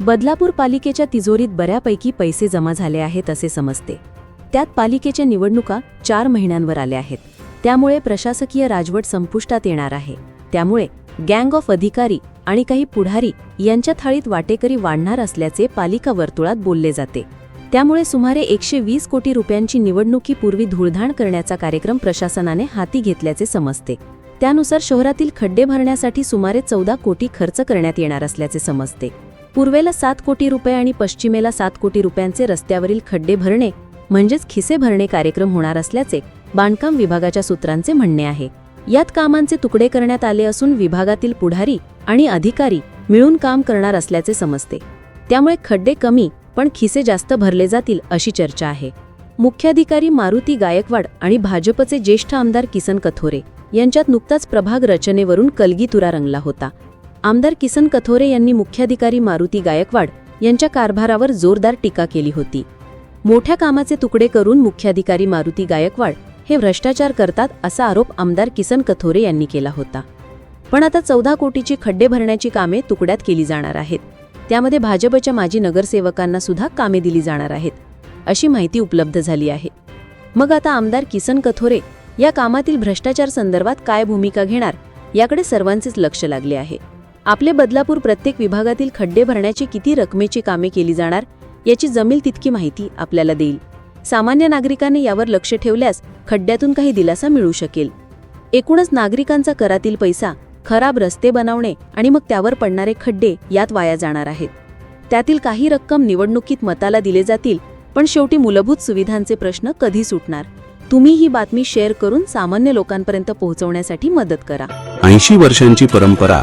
बदलापूर पालिकेच्या तिजोरीत बऱ्यापैकी पैसे जमा झाले आहेत असे समजते. त्यात पालिकेच्या निवडणुका चार महिन्यांवर आल्या आहेत. त्यामुळे प्रशासकीय राजवट संपुष्टात येणार आहे. त्यामुळे गँग ऑफ अधिकारी आणि काही पुढारी यांच्या थाळीत वाटेकरी वाढणार असल्याचे पालिका वर्तुळात बोलले जाते. त्यामुळे सुमारे एकशे वीस कोटी रुपयांची निवडणुकीपूर्वी धुळधाण करण्याचा कार्यक्रम प्रशासनाने हाती घेतल्याचे समजते. त्यानुसार शहरातील खड्डे भरण्यासाठी सुमारे चौदा कोटी खर्च करण्यात येणार असल्याचे समजते. पूर्वेला सात कोटी रुपये आणि पश्चिमेला सात कोटी रुपयांचे रस्त्यावरील खड्डे भरणे म्हणजेच खिसे भरणे कार्यक्रम होणार असल्याचे बांधकाम विभागाच्या सूत्रांचे म्हणणे आहे. यात कामांचे तुकडे करण्यात आले असून विभागातील पुढारी आणि अधिकारी मिळून काम करणार असल्याचे समजते. त्यामुळे खड्डे कमी पण खिसे जास्त भरले जातील अशी चर्चा आहे. मुख्याधिकारी मारुती गायकवाड आणि भाजपचे ज्येष्ठ आमदार किसन कथोरे यांच्यात नुकताच प्रभाग रचनेवरून कलगीतुरा रंगला होता. आमदार किसन कथोरे यांनी मुख्याधिकारी मारुती गायकवाड यांच्या कारभारावर जोरदार टीका केली होती. मोठ्या कामाचे तुकडे करून मुख्याधिकारी मारुती गायकवाड हे भ्रष्टाचार करतात असा आरोप आमदार किसन कथोरे यांनी केला होता. पण आता चौदा कोटीची खड्डे भरण्याची कामे तुकड्यात केली जाणार आहेत. त्यामध्ये भाजपच्या माजी नगरसेवकांना सुद्धा कामे दिली जाणार आहेत अशी माहिती उपलब्ध झाली आहे. मग आता आमदार किसन कथोरे या कामातील भ्रष्टाचार संदर्भात काय भूमिका घेणार याकडे सर्वांचेच लक्ष लागले आहे. आपले बदलापूर प्रत्येक विभागातील खड्डे भरण्याची किती रकमेची कामे केली जाणार याची जमेल तितकी माहिती आपल्याला देईल. सामान्य नागरिकांनी यावर लक्ष ठेवल्यास खड्ड्यातून काही दिलासा मिळू शकेल. एकूणच नागरिकांचा करातील पैसा खराब रस्ते बनवणे आणि मग त्यावर पडणारे खड्डे यात वाया जाणार आहेत. त्यातील काही रक्कम निवडणुकीत मताला दिले जातील पण शेवटी मूलभूत सुविधांचे प्रश्न कधी सुटणार? तुम्ही ही बातमी शेअर करून सामान्य लोकांपर्यंत पोहोचवण्यासाठी मदत करा. ऐंशी वर्षांची परंपरा